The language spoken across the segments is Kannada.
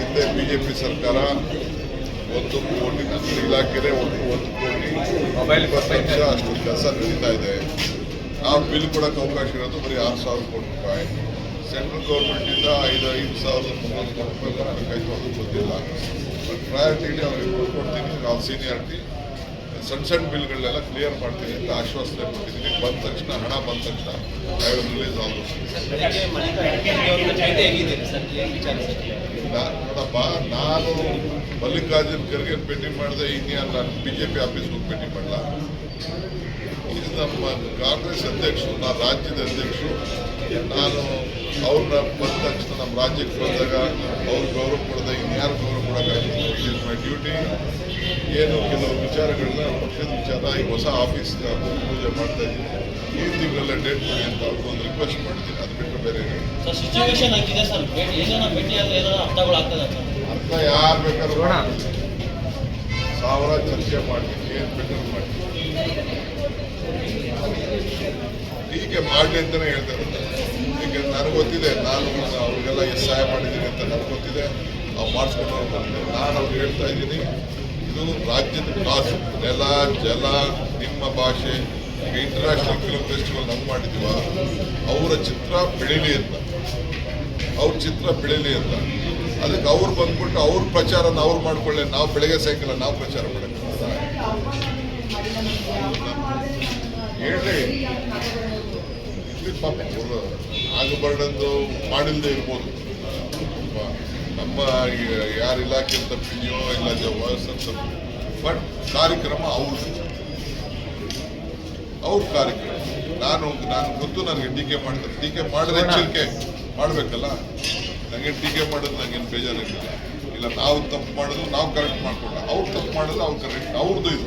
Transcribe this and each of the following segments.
ಹಿಂದೆ ಬಿ ಜೆ ಪಿ ಸರ್ಕಾರ ಒಂದು ಕೋಟಿ ನನ್ನ ಇಲಾಖೆಗೆ ಒಟ್ಟು ಒಂದು ಕೋಟಿ. ಮೊಬೈಲ್ ಇಪ್ಪತ್ತು ಅಷ್ಟು ಕೆಲಸ ನಡೀತಾ ಇದೆ. ಆ ಬಿಲ್ ಕೊಡೋಕ್ಕೆ ಅವಕಾಶ ಇರೋದು ಬರೀ ಆರು ಸಾವಿರ ಕೋಟಿ ರೂಪಾಯಿ. ಸೆಂಟ್ರಲ್ ಗೌರ್ಮೆಂಟಿಂದ ಐದು ಐದು ಸಾವಿರದ ಮುನ್ನೂರು ಕೋಟಿ ರೂಪಾಯಿ ಬರಬೇಕಾಯ್ತು ಅದು ಗೊತ್ತಿಲ್ಲ. ಬಟ್ ಪ್ರಯಾರಿಟಿಲಿ ಅವ್ರಿಗೆ ಕೊಡ್ತೀನಿ. ನಾವು ಸೀನಿಯಾರಿಟಿ ಸಣ್ಣ ಸಣ್ಣ ಬಿಲ್ಗಳನ್ನೆಲ್ಲ ಕ್ಲಿಯರ್ ಮಾಡ್ತೀನಿ ಅಂತ ಆಶ್ವಾಸನೆ ಕೊಟ್ಟಿದ್ದೀನಿ. ಬಂದ ತಕ್ಷಣ ಹಣ ಬಂದ ತಕ್ಷಣ ಐ ರಿಲೀಸ್ ಆಲ್ ದೋಸ್ ಬೆಳಗ್ಗೆ ಮಲ್ಲಿಕಾರ್ಜುನ ಅವ್ರನ್ನ ಜೊತೆ ಸರ್ ಏನು ವಿಚಾರ ಸರ್ ನಾ- ನೋಡಪ್ಪ, ನಾನು ಮಲ್ಲಿಕಾರ್ಜುನ್ ಖರ್ಗೆ ಭೇಟಿ ಮಾಡಿದೆ ಇನ್ಯಾರು ನಾನು ಬಿ ಜೆ ಪಿ ಆಫೀಸ್ಗೆ ಭೇಟಿ ಮಾಡಲ್ಲ ಇದು ನಮ್ಮ ಕಾಂಗ್ರೆಸ್ ಅಧ್ಯಕ್ಷರು ನಾನು ರಾಜ್ಯದ ಅಧ್ಯಕ್ಷರು. ನಾನು ಅವ್ರನ್ನ ಬಂದ ತಕ್ಷಣ ನಮ್ಮ ರಾಜ್ಯಕ್ಕೆ ಬಂದಾಗ ಅವ್ರು ಗೌರವ ಕೊಡದಾಗ ಇನ್ಯಾರು ಗೌರವ ಕೊಡೋಕ್ಕಾಗಿ ಇಟ್ ಇಸ್ ಮೈ ಡ್ಯೂಟಿ ಏನು ಕೆಲವು ವಿಚಾರಗಳನ್ನ ಪಕ್ಷದ ವಿಚಾರ. ಈ ಹೊಸ ಆಫೀಸ್ ಪೂಜೆ ಮಾಡ್ತಾ ಇದ್ದೀನಿ. ಈ ತಿಂಗಳೆಲ್ಲ ಡೇಟ್ ಕೊಡಿ ಅಂತ ಅವ್ರಿಗೊಂದು ರಿಕ್ವೆಸ್ಟ್ ಮಾಡ್ತೀನಿ. ಅದು ಬಿಟ್ಟು ಬೇರೆ ಅರ್ಥ ಯಾರು ಬೇಕಾದ್ರೂ. ಸಾವಿರ ಚರ್ಚೆ ಮಾಡ್ತೀನಿ. ಏನು ಬೇಕಾದ್ರೂ ಮಾಡ್ತೀನಿ. ಹೀಗೆ ಮಾಡಲಿ ಅಂತಲೇ ಹೇಳ್ತಾ ಇರೋದು. ಯಾಕೆಂದ್ರೆ ನನಗೆ ಗೊತ್ತಿದೆ, ನಾನು ಅವ್ರಿಗೆಲ್ಲ ಎಷ್ಟು ಸಹಾಯ ಮಾಡಿದ್ದೀನಿ ಅಂತ ನನಗೆ ಗೊತ್ತಿದೆ. ಅವ್ರು ಮಾಡಿಸ್ಕೊಂಡು ಅಂತ ನಾನು ಅವ್ರಿಗೆ ಹೇಳ್ತಾ ಇದ್ದೀನಿ, ಇದು ರಾಜ್ಯದ ಕಾಸು. ನೆಲ, ಜಲ, ನಿಮ್ಮ ಭಾಷೆ, ಈಗ ಇಂಟರ್ನ್ಯಾಷನಲ್ ಫಿಲ್ಮ್ ಫೆಸ್ಟಿವಲ್ ನಮ್ಗೆ ಮಾಡಿದ್ದೀವ ಅವರ ಚಿತ್ರ ಬೆಳೀಲಿ ಅಂತ. ಅವ್ರ ಚಿತ್ರ ಬೆಳೀಲಿ ಅಂತ. ಅದಕ್ಕೆ ಅವ್ರು ಬಂದ್ಬಿಟ್ಟು ಅವ್ರ ಪ್ರಚಾರನ ಅವ್ರು ಮಾಡ್ಕೊಳ್ಳಿ. ನಾವು ಬೆಳಗ್ಗೆ ಸಾಯಂಕಾಲ ನಾವು ಪ್ರಚಾರ ಮಾಡಕ್ಕೆ ಇಲ್ಲಿ ಪಾಪ ಅವರು ಆಗಬಾರ್ದಂದು ಮಾಡಿಲ್ಲದೆ ಇರ್ಬೋದು. ನಮ್ಮ ಯಾರ ಇಲಾಖೆ ತಪ್ಪಿದೆಯೋ ಇಲ್ಲ ವಯಸ್ಸು ಬಟ್ ಕಾರ್ಯಕ್ರಮ ಅವ್ರದ್ದು. ಅವ್ರ ಕಾರ್ಯಕ್ರಮ. ನಾನು ನಾನು ಗೊತ್ತು ನನಗೆ ಟೀಕೆ ಮಾಡ್ತಾರೆ ಟೀಕೆ ಮಾಡಿದ್ರೆ ಎಚ್ಚರಿಕೆ ಮಾಡಬೇಕಲ್ಲ? ನನಗೆ ಟೀಕೆ ಮಾಡೋದು ನನಗೇನು ಬೇಜಾರಿಲ್ಲ ಇಲ್ಲ, ನಾವು ತಪ್ಪು ಮಾಡಿದ್ರು ನಾವು ಕರೆಕ್ಟ್ ಮಾಡಿಕೊಂಡ ಅವ್ರು ತಪ್ಪು ಮಾಡಿದ್ರೆ ಅವ್ರು ಕರೆಕ್ಟ್ ಅವ್ರದ್ದು ಇದು.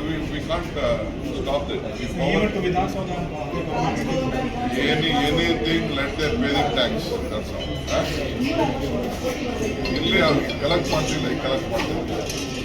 we can't uh, stop this. Any, anything, let them pay their tax. That's all. Huh? Only collect money, like collect money.